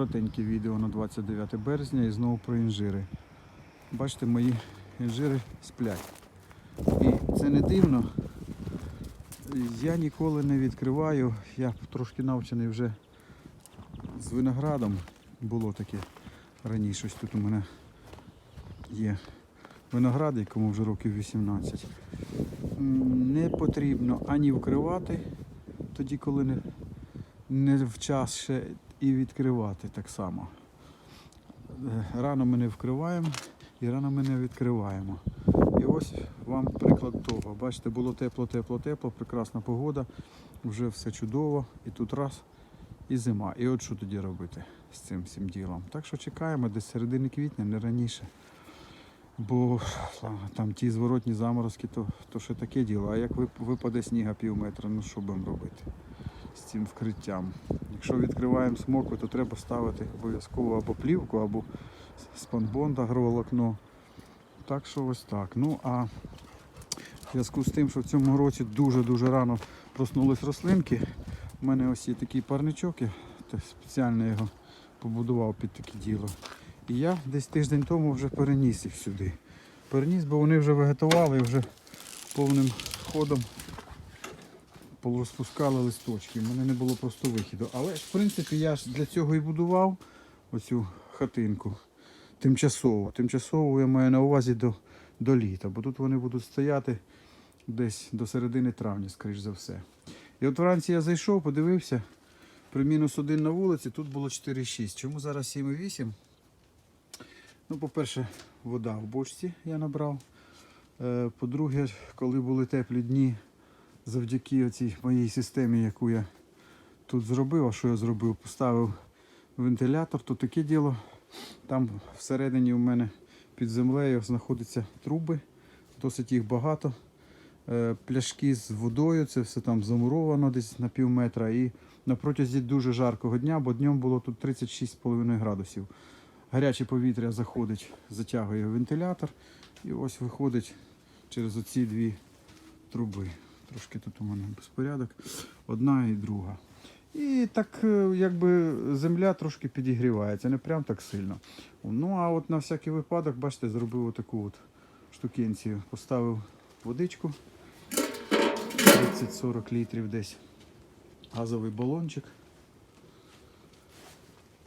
Коротеньке відео на 29 березня і знову про інжири. Бачите, мої інжири сплять. І це не дивно. Я ніколи не відкриваю. Я трошки навчений вже з виноградом. Було таке раніше. Ось тут у мене є виноград, якому вже років 18. Не потрібно ані вкривати, тоді, коли не, не в час ще і відкривати так само. Е, Рано ми не вкриваємо і рано ми не відкриваємо. І ось вам приклад того. Бачите, було тепло, тепло, тепло, прекрасна погода, вже все чудово, і тут раз і зима. І от що тоді робити з цим всім ділом. Так що чекаємо десь середини квітня, не раніше. Бо там ті зворотні заморозки, то, то ще таке діло. А як випаде сніга пів метра, ну що будемо робити з цим вкриттям? Якщо відкриваємо смокви, то треба ставити обов'язково або плівку, або спанбонд агроволокно. Так що ось так. Ну а в зв'язку з тим, що в цьому році дуже-дуже рано проснулись рослинки, у мене ось є такий парничок, я спеціально його побудував під таке діло. І я десь тиждень тому вже переніс їх сюди. Переніс, бо вони вже вегетували і вже повним ходом порозпускали листочки. У мене не було просто вихіду. Але в принципі я ж для цього і будував оцю хатинку. Тимчасово. Тимчасово я маю на увазі до, до літа, бо тут вони будуть стояти десь до середини травня, скоріш за все. І от вранці я зайшов, подивився, при мінус один на вулиці тут було 4,6. Чому зараз 7,8? Ну, по-перше, вода в бочці я набрав. Е, По-друге, коли були теплі дні, завдяки цій моїй системі, яку я тут зробив, а що я зробив? Поставив вентилятор, то таке діло. Там всередині у мене під землею знаходяться труби, досить їх багато. Е, Пляшки з водою, це все там замуровано десь на пів метра. І на протязі дуже жаркого дня, бо днем було тут 36,5 градусів. Гаряче повітря заходить, затягує вентилятор і ось виходить через оці дві труби. Трошки тут у мене безпорядок, одна і друга. І так е, якби земля трошки підігрівається, не прям так сильно. Ну а от на всякий випадок, бачите, зробив отаку от штукенцію. Поставив водичку 30-40 літрів десь. Газовий балончик.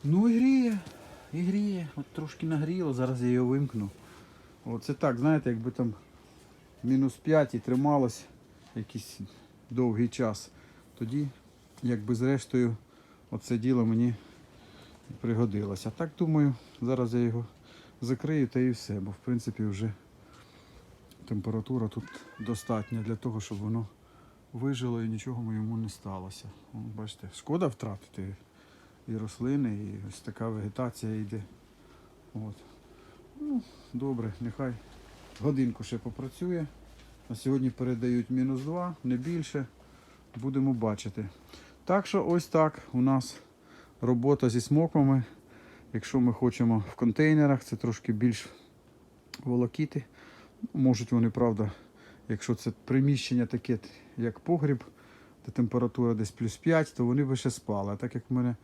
Ну і гріє, і гріє. От трошки нагріло, зараз я його вимкну. Оце так, знаєте, якби там мінус 5 і трималось якийсь довгий час. Тоді, якби зрештою, оце діло мені пригодилося. Так думаю, зараз я його закрию та і все, бо в принципі вже температура тут достатня для того, щоб воно вижило і нічого йому не сталося. Бачите, шкода втратити і рослини, і ось така вегетація йде. От. Ну, добре, нехай годинку ще попрацює. На сьогодні передають мінус 2, не більше. Будемо бачити. Так що ось так у нас робота зі смоквами. Якщо ми хочемо в контейнерах, це трошки більш волокіти. Можуть вони, правда, якщо це приміщення таке, як погріб, де температура десь плюс 5, то вони би ще спали. А так як в мене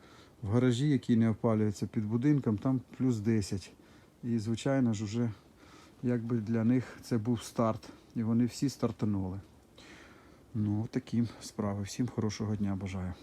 в гаражі, який не опалюється під будинком, там плюс 10. І, звичайно ж, уже якби для них це був старт. І вони всі стартанули. Ну, такі справи. Всім хорошого дня бажаю.